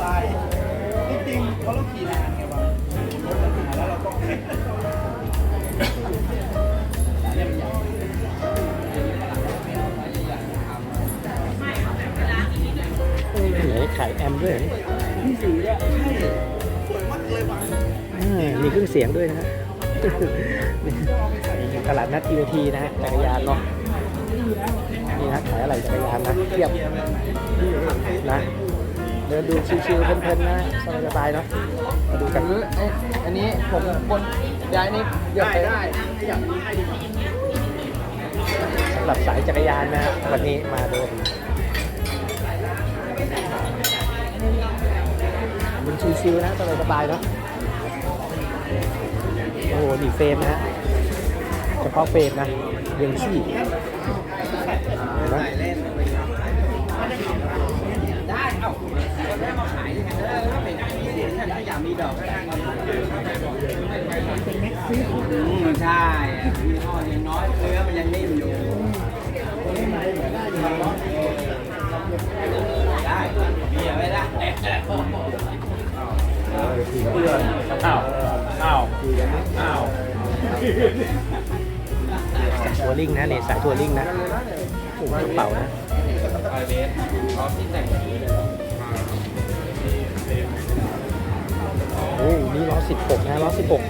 บายจริงๆเพราะเราขี่นานไงวะรถมันหาแล้วเราต้องเนี่ยมันใหญ่เออไหนขายแอมด้วยเหรอเนี่ยมีสีอะใช่สวยมากเลยว่ะอ่ามีเครื่องเสียงด้วยนะฮะ นี่ตลาดนัดทีวทีนะฮะจักรยานเนาะนี่นะขายอะไรจักรยานนะเทียบนะ เดินดูชิวๆเพลินๆนะสบายๆเนาะมาดูกันหรือไอ้อันนี้ผมบนย้ายนี้เดี๋ยวได้ไปได้ขยับนี้ให้ดีกว่าสำหรับสายจักรยานนะวันนี้มาดินมันชิวๆนะสบายๆเนาะโอ้โหดีเฟรมนะฮะเฉพาะเฟรมนะเรียงชี่เห็นไหมเล่นได้เอ้าาอยากมีดอกก็ได้เงินอืมใช่มีห่อยังน้อยเนื้อมันยังนิ่มอยู่ได้มีอะไรได้อ้าวอ้าวอ้าวทัวริงนะเนี่ยสายทัวริงนะกระเป๋านะไอเบสพร้อมที่แต่ง อ้นี่ล้อสิบหกนะล้อสิบหก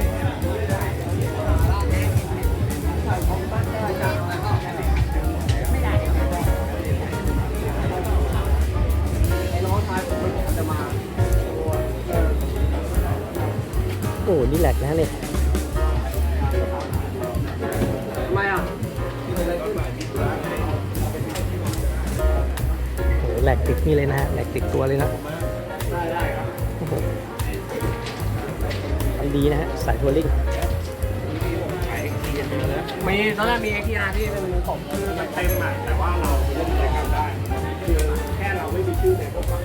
ไอ้น้องชายผมมันจะมาโอ้นี่แหลกนะเนี่ยทำไมอะโอ้แหลกติดนี่เลยนะฮะแหลกติดตัวเลยนะ ดีนะฮะสายทัวริงมีตอนแรกมีไอทีอาร์ที่เป็นของคือมันเต็มอะแต่ว่าเราเล่นด้วยกันได้คือแค่เราไม่มีชื่อในพวกฟัง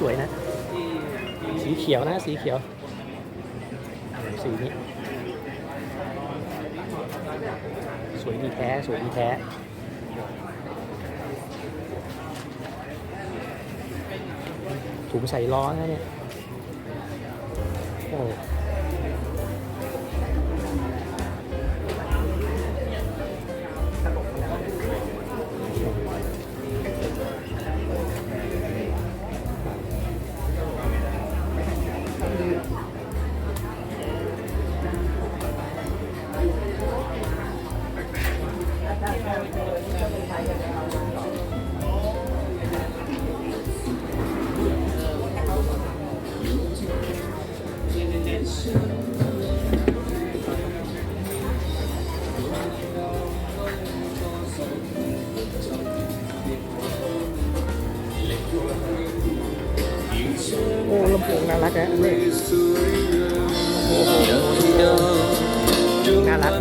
สวยนะ สีเขียวนะ สีเขียว สีนี้ สวยดีแท้ สวยดีแท้ถุงใส่ล้อนะเนี่ย โอ้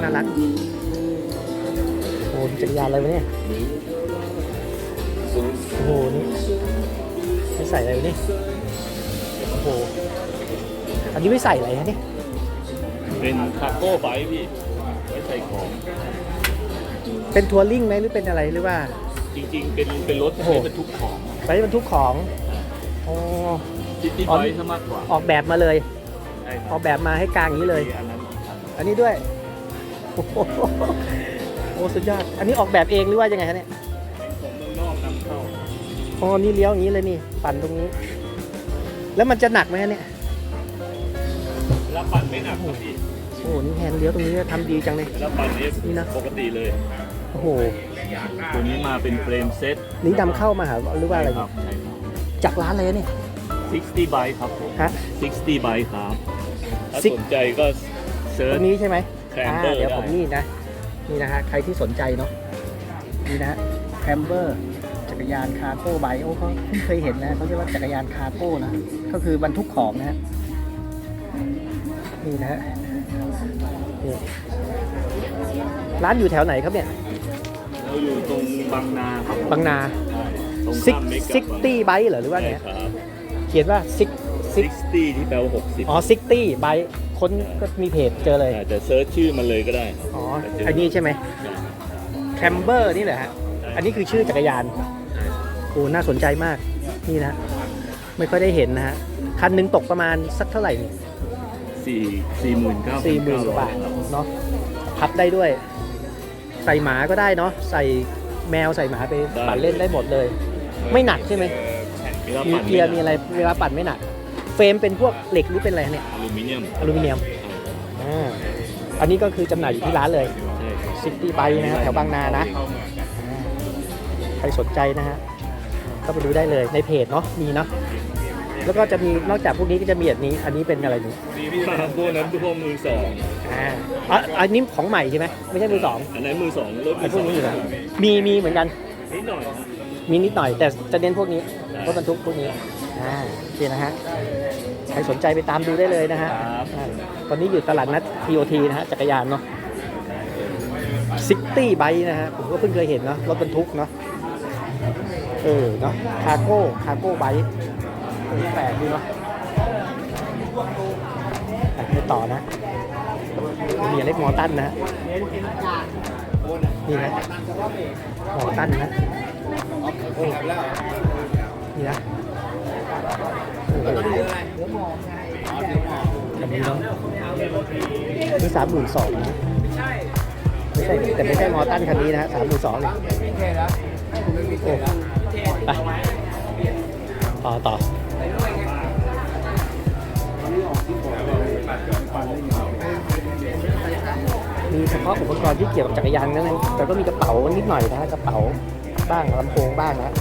ารักน่ารักโอ้จักรยานอะไรวะเนี่ยโอ้โหนี่ไม่ใส่อะไรวะเนี่ยโอ้โหอันนี้ไม่ใส่อะไรฮะเนี่ยเป็นคาร์โก้ไบค์พี่ไว้ใส่ของ เป็นทัวริ่งไหมหรือเป็นอะไรหรือว่า จริงๆ เป็นเป็นรถโอ้โหใช้บรรทุกของไว้บรรทุกของอ๋อซิตี้อ๋อไบค์ซะมากกว่า ออกแบบมาเลยใช่คอรัอบกแบบมาให้กลางอย่างนี้เลย อันนั้นครับอันนี้ด้วย โอ้โหโอ้สุดยอด อันนี้ออกแบบเองหรือว่ายังไงฮะเนี่ยเป็นของเมืองนอกนำเข้าอ๋อนี่เลี้ยวอย่างนี้เลยนี่ ปั่นตรงนี้ แล้วมันจะหนักไหมเนี่ยแล้วปั่นไม่หนักครับพี่โอ้โหนี่แฮนด์เลี้ยวตรงนี้ทำดีจังเลยแล้วปั่นนี้นี่นะปกติเลย โอ้โห ตัวนี้มาเป็นเฟรมเซ็ตนี่นำเข้ามาหาหรือว่าอะไรครับใช่ครับจากร้านอะไรเนี่ย60 by ครับผมฮะ60 by ครับ ถ้าสนใจก็เซิร์ชนี้ใช่ไหม แครมอ่าเบอร์เดี๋ยวได้ผมนี่นะ นี่นะฮะ ใครที่สนใจเนาะ นี่นะฮะแคมเบอร์จักรยานคาร์โก้ไบโอ้เขาเพิ่งเคยเห็นนะเขาเรียกว่าจักรยานคาร์โก้นะ ก็คือบรรทุกของนะฮะ นี่นะฮะนี่ร้านอยู่แถวไหนครับเนี่ยรเราอยู่ตรงบางนาครับบางนาตรงซิกข้ามเมกะซิกตี้ไบเหรอหรือว่าไงใช่ครับเขียนว่าซิกซิซิกกตี้ที่แปลว่าหกสิบอ๋อซิกตี้ไบค้ นก็มีเพจเจอเลยจะเซิร์ชชื่อมันเลยก็ได้ครับอ๋อจะเจอันนี้ใช่ไหมแคมเบอร์นี่แหละฮะ อันนี้คือชื่อจักรยาน โอ้ น่าสนใจมาก นี่นะ ไม่ค่อยได้เห็นนะฮะ คันหนึงตกประมาณสักเท่าไหร่นี่สี่สี่หมื่นเก้าสี่หมื่นกว่าบาทเนาะ พับได้ด้วย ใส่หมาก็ได้เนาะ ใส่แมวใส่หมาไปปั่นเล่นได้หมดเลย ไม่หนักใช่ไหมมีเกียร์มีอะไรเวลาปั่นไม่หนักเฟรมเป็นพวกเหล็กหรือเป็นอะไรเนี่ยอลูมิเนียมอลูมิเนียมอ่าอันนี้ก็คือจำหน่ายอยู่ที่ร้านเลยใช่ครับซิตี้ไบนะฮะแถวบางนานะใครสนใจนะฮะก็ไปดูได้เลยในเพจเนาะมีเนาะแล้วก็จะมีนอกจากพวกนี้ก็จะมีแบบนี้ อันนี้เป็นอะไรนี่พวกนั้นพวกมือสองอ่าอะอันนี้ของใหม่ใช่ไหมไม่ใช่มือสองอันนั้นมือสองรถไอ้มือพสวอกงนี้อยู่นะมีมีเหมือนกัน นิดหน่อยครับ มีนิดหน่อยแต่จะเน้นพวกนี้ใช่รถบรรทุกพวกนี้ อ่าโอเคนะฮะใครสนใจไปตามดูได้เลยนะฮะครับ อ่าตอนนี้อยู่ตลาดนัด TOT นะฮะจักรยานเนาะซิตี้ไบนะฮะผมก็เพิ่งเคยเห็นเนาะรถบรรทุกเนาะเออเนาะคาโก้คาโก้ไบแปลกดีเนาะอะไปต่อนะ มีอเล็กมอร์ตันนะฮะนี่นะมอร์ตันนะนี่นะ โอ้โหอันนี้เนาะนี่สามหมื่นสองไม่ใช่แต่ไม่ใช่มอตันคันนี้นะฮะสามหมื่นสองเลยโอ้ไปต่อต่อมีเฉพาะอุปกรณ์ที่เกี่ยวกับจักรยานนั่นเองแต่ก็มีกระเป๋านิดหน่อยนะฮะกระเป๋าบ้างลำโพงบ้างนะ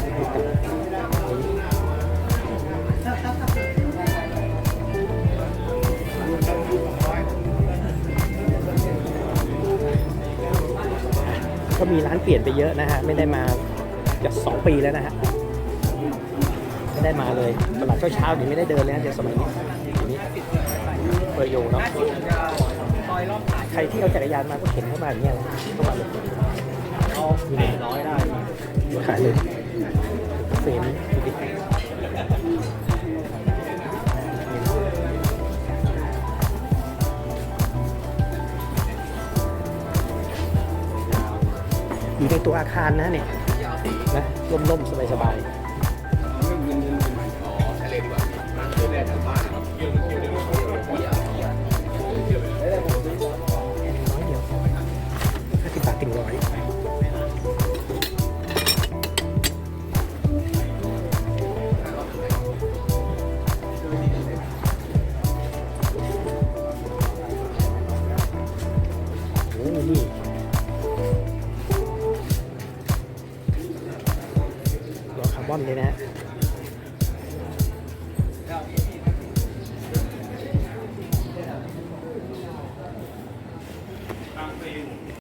ก็มีร้านเปลี่ยนไปเยอะนะฮะ ไม่ได้มาจะสองปีแล้วนะฮะ ไม่ได้มาเลยตลาดเช้าๆนี่ไม่ได้เดินเลยนะเดี๋ยวสมัยนี้เดี๋ยวนี้เปอร์โยเนาะใครที่เอาจักรยานมาก็เข็นเข้ามาอย่างเงี้ยเข้ามาเลยมีร้อยได้ขายเลยเฟรมดูดิ อยู่ในตัวอาคารนะเนี่ยนะร่มๆสบายๆ บอลเลยนะฮะ